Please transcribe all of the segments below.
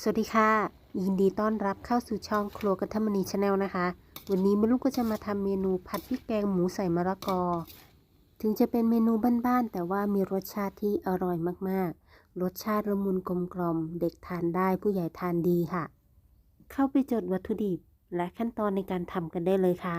สวัสดีค่ะ ยินดีต้อนรับเข้าสู่ช่องครัวกัทมณีชาแนลนะคะ วันนี้มลูกก็จะมาทำเมนูผัดพริกแกงหมูใส่มะละกอ ถึงจะเป็นเมนูบ้านๆแต่ว่ามีรสชาติที่อร่อยมากๆ รสชาติละมุนกลมกล่อมเด็กทานได้ผู้ใหญ่ทานดีค่ะ เข้าไปจดวัตถุดิบและขั้นตอนในการทำกันได้เลยค่ะ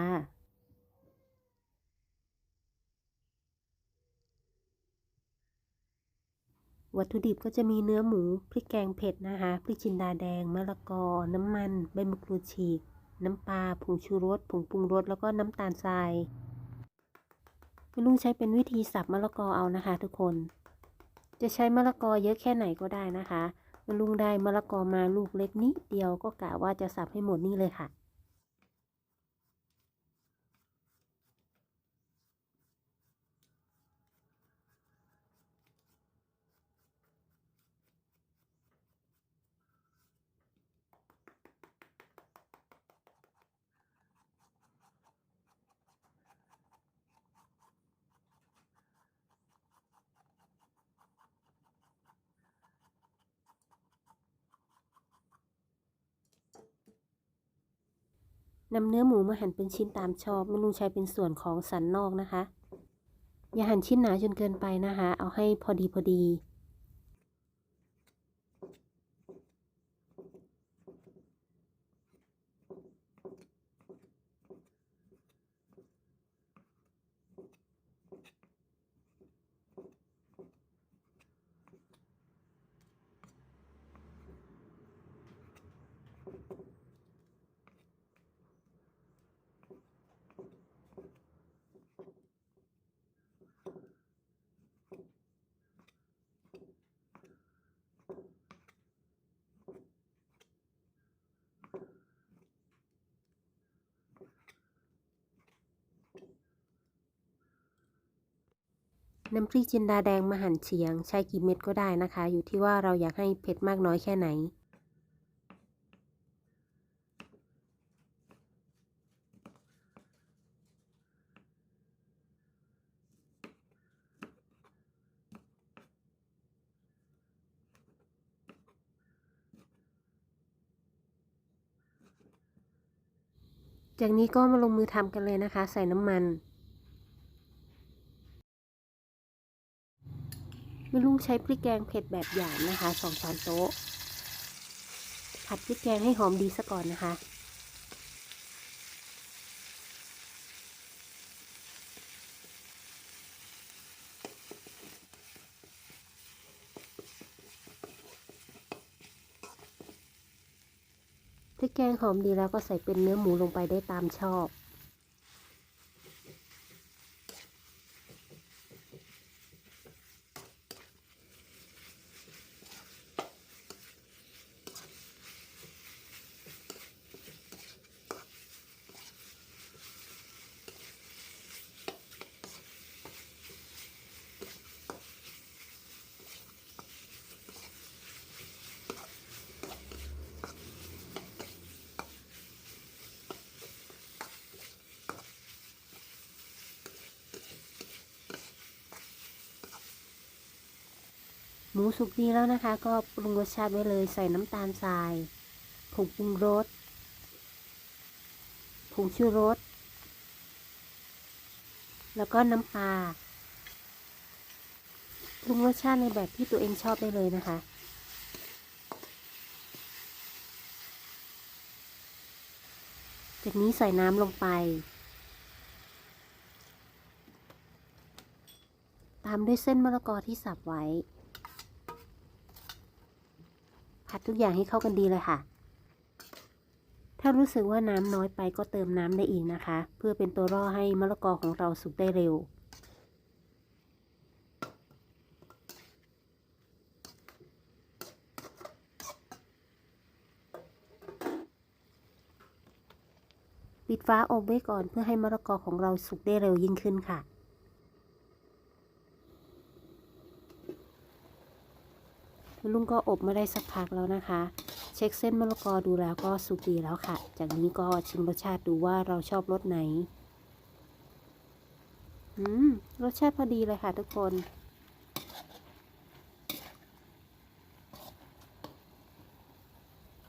วัตถุดิบก็จะมีเนื้อหมู พริกแกงเผ็ดนะคะ พริกจินดาแดง มะละกอ น้ำมัน ใบมะกรูดฉีก น้ำปลา ผงชูรส ผงปรุงรส แล้วก็น้ำตาลทรายคุณลุงใช้เป็นวิธีสับมะละกอเอานะคะ ทุกคน จะใช้มะละกอเยอะแค่ไหนก็ได้นะคะคุณลุงได้มะละกอมาลูกเล็กนิดเดียวก็กะว่าจะสับให้หมดนี่เลยค่ะ นำเนื้อหมูมาหั่นเป็นชิ้นตามชอบไม่ลุงใช้เป็นส่วนของสันนอกนะคะ อย่าหั่นชิ้นหนาจนเกินไปนะคะ เอาให้พอดีพอดี น้ำพริกจินดาแดงมาหั่นเฉียง ใช้กี่เม็ดก็ได้นะคะ อยู่ที่ว่าเราอยากให้เผ็ดมากน้อยแค่ไหน จากนี้ก็มาลงมือทำกันเลยนะคะ ใส่น้ำมัน ไม่ลุงใช้พริกแกงเผ็ดแบบหยาบนะคะสองช้อนโต๊ะ ผัดพริกแกงให้หอมดีซะก่อนนะคะ พริกแกงหอมดีแล้วก็ใส่เป็นเนื้อหมูลงไปได้ตามชอบ หมูสุกดีแล้วนะคะ ก็ปรุงรสชาติไว้เลยใส่น้ำตาลทรายผงปรุงรสผงชูรส แล้วก็น้ำปลาปรุงรสชาติในแบบที่ตัวเองชอบได้เลยนะคะจากนี้ใส่น้ำลงไป ตามด้วยเส้นมะละกอที่สับไว้ ผัด ทุกอย่างให้เข้ากันดีเลยค่ะ ถ้ารู้สึกว่าน้ำน้อยไปก็เติมน้ำได้อีกนะคะ เพื่อเป็นตัวร่อให้มะละกอของเราสุกได้เร็วปิดฟ้าอบไว้ก่อนเพื่อให้มะละกอของเราสุกได้เร็วยิ่งขึ้นค่ะ คุณลุงก็อบมาได้สักพักแล้วนะคะ เช็คเส้นมะละกอดูแล้วก็สุกดีแล้วค่ะ จากนี้ก็ชิมรสชาติดูว่าเราชอบรสไหน อืม รสชาติพอดีเลยค่ะทุกคน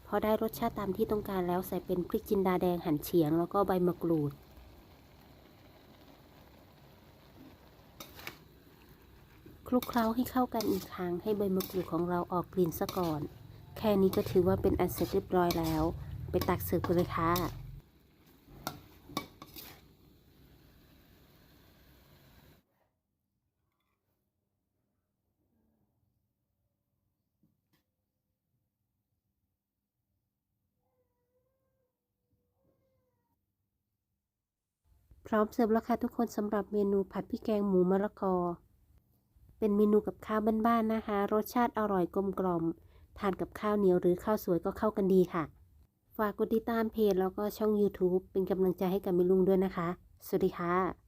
พอได้รสชาติตามที่ต้องการแล้วใส่เป็นพริกจินดาแดงหั่นเฉียงแล้วก็ใบมะกรูด คลุกเคล้าให้เข้ากันอีกครั้งให้ใบมะกรูดของเราออกกลิ่นซะก่อน แค่นี้ก็ถือว่าเป็นอันเสร็จเรียบร้อยแล้ว ไปตักเสิร์ฟกันเลยค่ะพร้อมเสิร์ฟแล้วค่ะทุกคนสำหรับเมนูผัดพริกแกงหมูมะละกอ เป็นเมนูกับข้าวบ้านๆนะคะ รสชาติอร่อยกลมกล่อม ทานกับข้าวเหนียวหรือข้าวสวยก็เข้ากันดีค่ะ ฝากกดติดตามเพจแล้วก็ช่อง YouTube เป็นกำลังใจให้กับมิลุงด้วยนะคะ สวัสดีค่ะ